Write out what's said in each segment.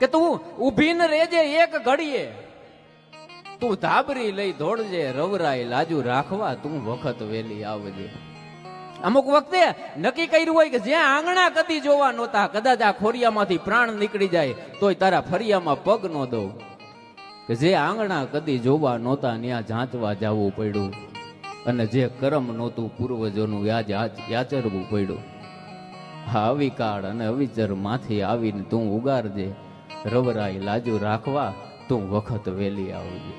કે તું ઊભી ન રેજે એક ઘડીએ. તું ધાબરી લઈ દોડજે, રવરાય લાજુ રાખવા તું વખત વેલી આવજે. અમુક વખતે નક્કી કર્યું હોય કે જ્યાં આંગણા કદી જોવા નહોતા, કદાચ આ ખોરિયામાંથી પ્રાણ નીકળી જાય, તોય તારા ફરિયામાં પગ ન દઉં. કે જે આંગણા કદી જોવા નહોતા, ત્યાં જાંચવા જવું પડ્યું. અને જે કરમ નહોતું, પૂર્વજોનું વ્યાજ યાચ- યાચરવું પડ્યું. હા, અવિકાળ અને અવિચરમાંથી આવીને તું ઉગારજે. રવરાઈ લાજુ રાખવા તું વખત વેલી આવજે.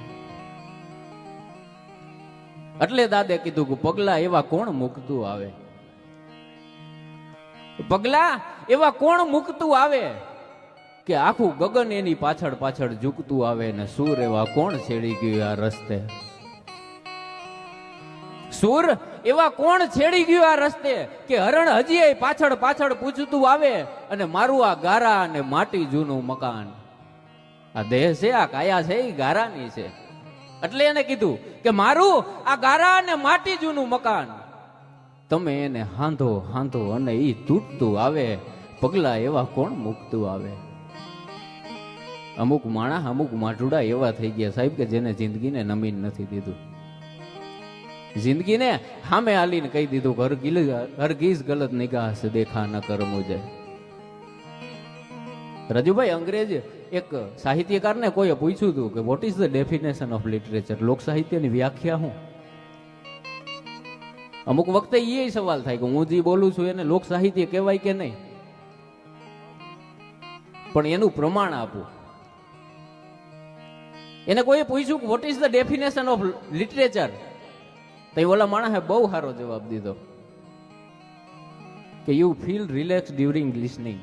એટલે દાદે કીધું કે પગલા એવા કોણ મૂકતું આવે? પગલા એવા કોણ મૂકતું આવે કે આખું ગગન એની પાછળ પાછળ ઝૂકતું આવે ને સૂર એવા કોણ છેડી ગયું આ રસ્તે? સૂર એવા કોણ છેડી ગયું આ રસ્તે કે હરણ હજી પાછળ પાછળ પૂછતું આવે અને મારું આ ગારા અને માટી જૂનું મકાન? આ દેહ છે, આ કાયા છે એ ગારાની છે. એટલે એને કીધું કે મારું આ ગારા અને માટી જૂનું મકાન. તમે એને હાંધો હાંધો અને એ તૂટતું આવે, પગલા એવા કોણ મૂકતું આવે? અમુક માણા અમુક માટુડા એવા થઈ ગયા સાહેબ કે જેને જિંદગીને નમીન નથી દીધું. જિંદગીને સામે હાલીને કહી દીધું કે હરગીલ હરગીઝ ગલત નિગાહ છે, દેખા ન કર મુજે. રજુભાઈ અંગ્રેજ એક સાહિત્યકારને કોઈએ પૂછ્યું હતું કે what is the definition of literature લોક સાહિત્યની વ્યાખ્યા શું? અમુક વખતે એ સવાલ થાય કે, હું જે બોલું છું એને લોક સાહિત્ય કહેવાય કે નહીં? પણ એનું પ્રમાણ આપું. એને કોઈએ પૂછ્યું what is the definition of literature તો એ ઓલા માણસે બહુ સારો જવાબ દીધો કે you feel relax during listening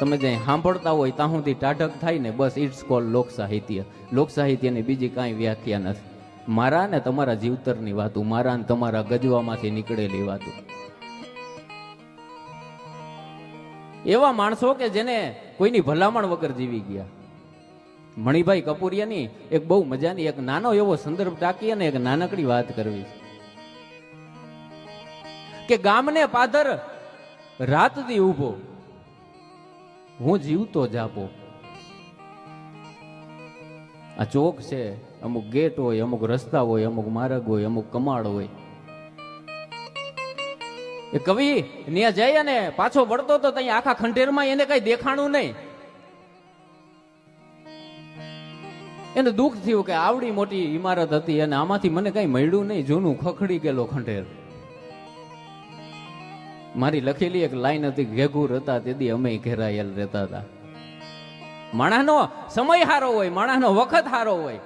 તમે જ્યાં સાંભળતા હોય ત્યાં સુધી ટાઢક થાય ને બસ ઇટ્સ કોલ લોક સાહિત્ય. લોક સાહિત્યની બીજી કાંઈ વ્યાખ્યા નથી. મારા ને તમારા જીવતરની વાતો, મારા ને તમારા ગજવામાંથી નીકળેલી વાતો. એવા માણસો કે જેને કોઈની ભલામણ વગર જીવી ગયા. મણિભાઈ કપૂરિયાની એક બહુ મજાની, એક નાનો એવો સંદર્ભ ટાંકી અને એક નાનકડી વાત કરવી છે. કે ગામને પાદર રાત દી ઊભો. હું જીવતો જાપો. આ ચોક છે, અમુક ગેટ હોય, અમુક રસ્તા હોય, અમુક માર્ગ હોય, અમુક કમાડ હોય. એ કવિ ત્યાં જાય અને પાછો વળતો તો ત્યાં આખા ખંડેરમાં એને કઈ દેખાણું નહીં. એને દુઃખ થયું કે આવડી મોટી ઇમારત હતી અને આમાંથી મને કઈ મળ્યું નહીં, જૂનું ખખડી ગયેલો ખંડેર. મારી લખેલી એક લાઈન હતી, ઘેઘુર હતા તેથી અમે ઘેરાયેલ રહેતા હતા. માણસનો સમય હારો હોય, માણસનો વખત હારો હોય.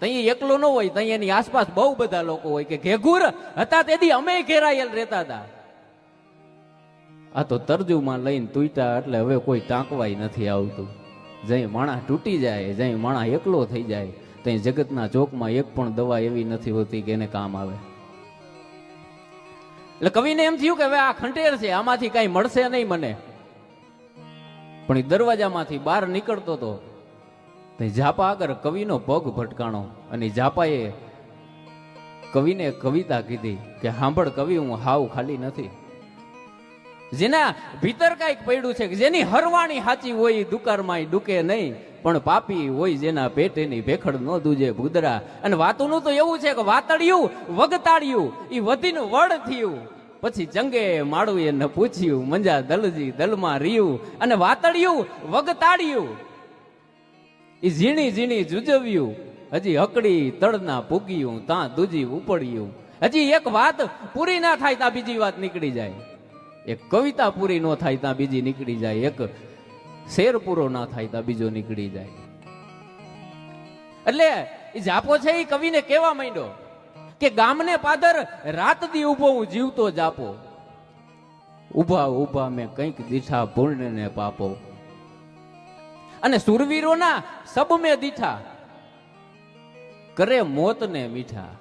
તઈ એકલો ન હોય તઈ એની આસપાસ બહુ બધા લોકો હોય કે ઘેઘુર હતા તેથી અમે ઘેરાયેલ રહેતા હતા. આ તો તરજુમાં લઈને તૂટ્યા એટલે હવે કોઈ ટાંકવાય નથી આવતું. જઈ માણસ તૂટી જાય જઈ માણસ એકલો થઈ જાય ત્યાં જગતના ચોકમાં એક પણ દવા એવી નથી હોતી કે એને કામ આવે. એટલે કવિને એમ થયું કે હવે આ ખંટેર છે, આમાંથી કઈ મળશે નહીં મને. પણ એ દરવાજામાંથી બહાર નીકળતો હતો તો ઝાપા આગળ કવિનો પગ ભટકાણો અને ઝાપાએ કવિને કવિતા કીધી કે સાંભળ કવિ, હું હાવ ખાલી નથી. જેના ભીતર કંઈક પડ્યું છે જેની હરવાણી સાચી હોય ઈ દુકારમાં ડૂકે નહીં, પણ પાપી હોય જેના પેટેની ભેખડ ન દૂજે ભૂદરા. અને વાતોનું તો એવું છે કે વાતળિયું, વગતાળિયું એ વધીને વડ થયું. પછી જંગે માળું એને પૂછ્યું, મંજા દલજી દલમાં રીયું અને વાતળિયું વગતાડ્યું એ ઝીણી ઝીણી જુજવ્યું. હજી હકડી તળના પૂગ્યું ત્યાં દૂજી ઉપડ્યું. હજી એક વાત પૂરી ના થાય ત્યાં બીજી વાત નીકળી જાય. એક કવિતા પૂરી ન થાય ત્યાં બીજી નીકળી જાય, એક શેર પૂરો ના થાય ત્યાં બીજો નીકળી જાય. એટલે એ જાપો છે એ કવિને કેવા માંડ્યો કે ગામને પાદર રાત દી ઊભો હું જીવતો જાપો. ઊભા ઊભા મેં કંઈક દીઠા પૂર્ણ ને પાપો. અને સુરવીરોના સબ મેં દીઠા, કરે મોત ને મીઠા.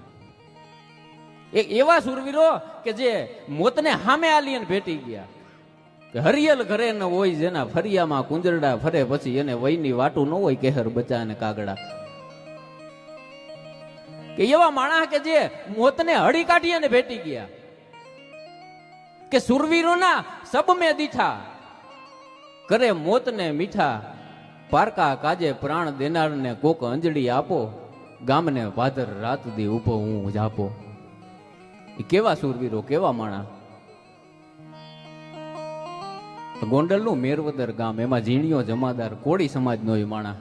એક એવા સુરવીરો કે જે મોતને હામે આલીને ભેટી ગયા. હરિયલ ઘરે ન હોય જેના ફરિયામાં કુંજરડા ફરે પછી એને વયની વાટું ન હોય કેહર બચા અને કાગડા. કે એવા માણસ કે જે મોતને હળી કાઢી અને ભેટી ગયા. કે સુરવીરોના સબ મેં દીઠા કરે મોતને મીઠા પારકા કાજે પ્રાણ દેનારને કોક અંજળી આપો, ગામને ભાદર રાત દી ઊભો હું જાપો. એ કેવા સુરવીરો, કેવા માણા? ગોંડલનું મેરવદર ગામ, એમાં ઝીણીયો જમાદાર, કોળી સમાજનો એ માણા.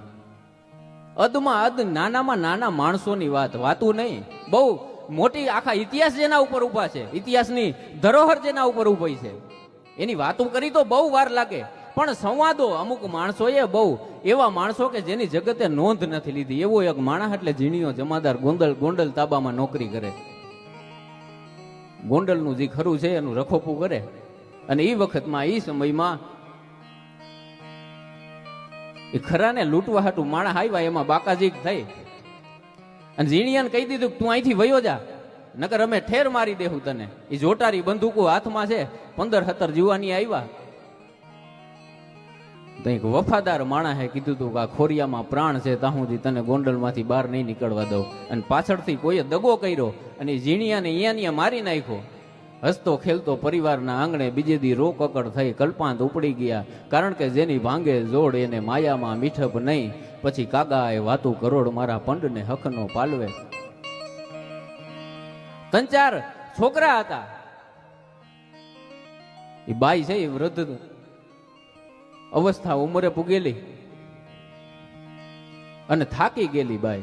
અદમાં અદ નાનામાં નાના માણસોની વાત, વાતું નહીં. બહુ મોટી આખા ઇતિહાસ જેના ઉપર ઊભા છે. ઇતિહાસની ધરોહર જેના ઉપર ઊભી છે. એની વાતો કરી તો બહુ વાર લાગે. પણ સંવાદો અમુક માણસોએ બહુ એવા માણસો કે જેની જગતે નોંધ નથી લીધી. એવો એક માણસ એટલે ઝીણીઓ, જમાદાર, ગોંડલ ગોંડલ તાબામાં નોકરી કરે. ગોંડલનું જે ખરું છે, એનું રખોપું કરે. અને એ વખતમાં એ સમયમાં એ ખરાને લૂંટવા હાટું માણસ આવ્યા, એમાં બાકાજીક થઈ. અને ઝીણિયાને કહી દીધું કે તું અહીંથી વયો જા. નકર અમે ઠેર મારી દેહું તને. એ જોટારી બંદૂકો હાથમાં છે. પંદર સત્તર જુવાની આવ્યા. તો એક વફાદાર માણસે કીધું તું કે આ ખોરિયામાં પ્રાણ છે ત્યાં સુધી તને ગોંડલમાંથી બહાર નહીં નીકળવા દઉં. અને પાછળથી કોઈએ દગો કર્યો અને ઝીણિયાને અહીંયા મારી નાખ્યો. હસતો ખેલતો પરિવારના આંગણે બીજે દી રો કકડ થઈ કલ્પાંત ઉપડી ગયા. કારણ કે જેની ભાંગે જોડ એને માયામાં મીઠપ નહીં. પછી કાગા એ વાતું કરોડ મારા પંડને હકનો પાલવે. ત્રણ ચાર છોકરા હતા. એ બાઈ છે એ વૃદ્ધ અવસ્થા ઉંમરે પૂગેલી અને થાકી ગયેલી બાઈ.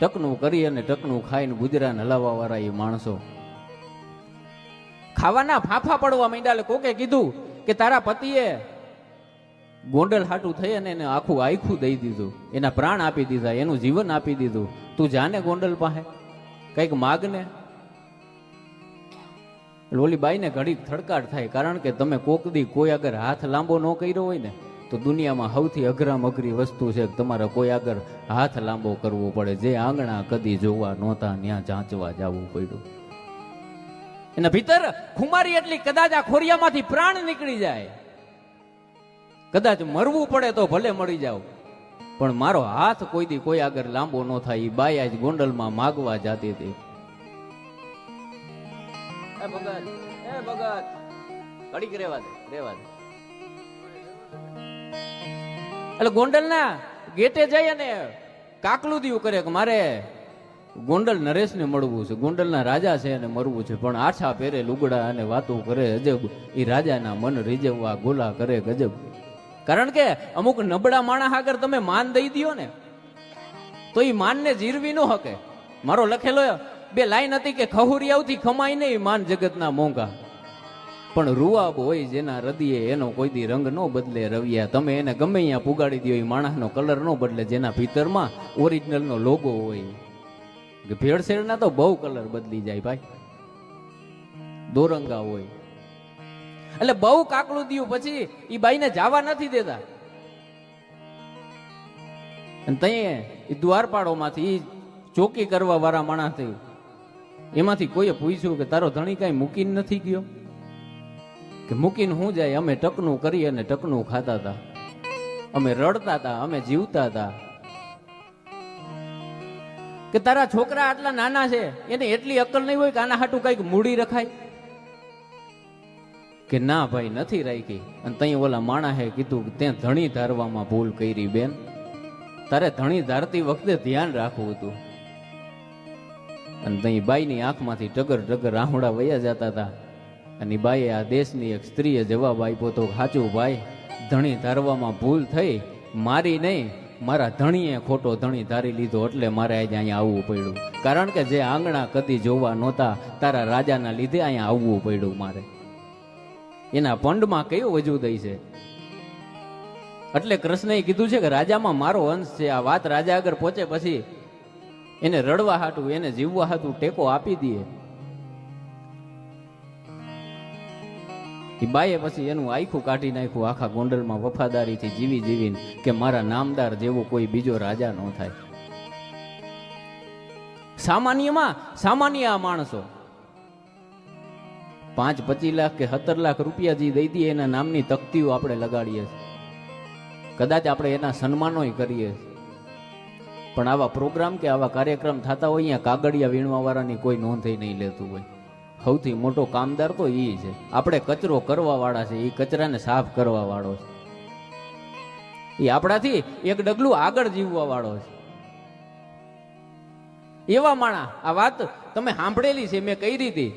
ટકનું કરી અને ટકનું ખાઈને ગુજરાન હલાવવા વાળા એ માણસો. ખાવાના ફાફા પડવા માંડ્યા કોકે કીધું કે તારા પતિએ ગોંડલ હાટું થઈ અને એને આખું આખું દઈ દીધું. એના પ્રાણ આપી દીધા, એનું જીવન આપી દીધું. તું જાને ગોંડલ પાસે? કંઈક માગને? લોલી બાઈને ઘડીક થડકાટ થાય, કારણ કે તમે કોકદી કોઈ આગળ હાથ લાંબો ન કર્યો હોય ને, તો દુનિયામાં સૌથી અઘરામ અઘરી વસ્તુ છે તમારે કોઈ આગળ હાથ લાંબો કરવો પડે. જે આંગણા કદી જોવા નહોતા ત્યાં જાંચવા જવું પડ્યું. એના ભીતર ખુમારી એટલી કદાચ આ ખોરિયામાંથી પ્રાણ નીકળી જાય. કદાચ મરવું પડે તો ભલે મળી જાવ પણ મારો હાથ કોઈ દી કોઈ આગળ લાંબો ન થાય. એ બાયા આજ ગોંડલમાં માગવા જાતી હતી. ભગત. એ ભગત. ઘડીક રેવા દે રેવા દે. એટલે ગોંડલના ગેટે જઈ અને કાકલું દીવું કરે કે મારે ગોંડલ નરેશને મળવું છે, ગોંડલના રાજા છે અને મરવું છે, પણ આછા પહેરે લુગડા અને વાતો કરે અજબ એ રાજાના મન રીઝવવા ગોલા કરે ગજબ. કારણ કે અમુક નબળા માણસ આગળ તમે માન દઈ દો ને, તો એ માનને જીરવી ન હકે. મારો લખેલો બે લાઈન હતી કે ખહુરિયાઓથી ખમાય નહીં માન જગતના મોંઘા. પણ રૂવાબ હોય જેના હૃદયે એનો કોઈ દી રંગ ન બદલે રવિયા. તમે એને ગમે અહીંયા પુગાડી દો એ માણસનો કલર ન બદલે જેના ભીતરમાં ઓરિજિનલનો લોગો હોય. ભેળસેળના તો બહુ કલર બદલી જાય ભાઈ. દોરંગા હોય. એટલે બહુ કાકલું દિયું પછી એ બાઈને જવા નથી દેતા. અને તઈએ એ દ્વારપાડોમાંથી એ ચોકી કરવા વાળા માણસ થયું એમાંથી કોઈએ પૂછ્યું કે તારો ધણી કાંઈ મૂકીને નથી ગયો? કે મૂકીને હું જાય? અમે ટકનું કરી અને ટકનું ખાતા હતા. અમે રડતા હતા, અમે જીવતા હતા. કે તારા છોકરા આટલા નાના છે, એને એટલી અક્કલ નહીં હોય કે આના હાટું કંઈક મૂડી રખાય? કે ના ભાઈ, નથી રાખી. અને તઈ ઓલા માણસે કીધું કે તે ધણી ધારવામાં ભૂલ કરી બેન. તારે ધણી ધારતી વખતે ધ્યાન રાખવું હતું. અને તઈ બાઈની આંખમાંથી ટગર ટગર રાહુડા વયા જતા હતા. અને બાઈએ આ દેશની એક સ્ત્રીએ જવાબ આપ્યો તો સાચું ભાઈ, ધણી ધારવામાં ભૂલ થઈ, મારી નહીં, મારા ધણીએ ખોટો ધણી ધારી લીધો, એટલે મારે આજે અહીંયા આવવું પડ્યું. કારણ કે જે આંગણા કદી જોવા નહોતા, તારા રાજાના લીધે અહીંયા આવવું પડ્યું મારે. એના પંડમાં કયો વજૂદ છે? એટલે કૃષ્ણએ કીધું છે કે, રાજામાં મારો અંશ છે. આ વાત રાજા આગળ પહોંચે પછી એને રડવા હાટું, એને જીવવા હાટું ટેકો આપી દઈએ એ બાઈએ પછી એનું આખું કાઢી નાખ્યું, આખા ગોંડલમાં વફાદારીથી જીવી જીવીને કે મારા નામદાર જેવો કોઈ બીજો રાજા ન થાય. સામાન્યમાં, સામાન્ય આ માણસો. પાંચ પચીસ લાખ કે સત્તર લાખ રૂપિયા જે દઈ દઈએ એના નામની તકતીઓ આપણે લગાડીએ છીએ. કદાચ આપણે એના સન્માનોય કરીએ છીએ. પણ આવા પ્રોગ્રામ કે આવા કાર્યક્રમ થતા હોય, અહીંયા કાગળિયા વીણવા વાળાની કોઈ નોંધ નહીં લેતું હોય. સૌથી મોટો કામદાર તો એ છે. આપણે કચરો કરવા વાળા છે એ કચરાને સાફ કરવા વાળો છે. એ આપણાથી એક ડગલું આગળ જીવવા વાળો છે. એવા માણા, આ વાત તમે સાંભળેલી છે, મેં કહી હતી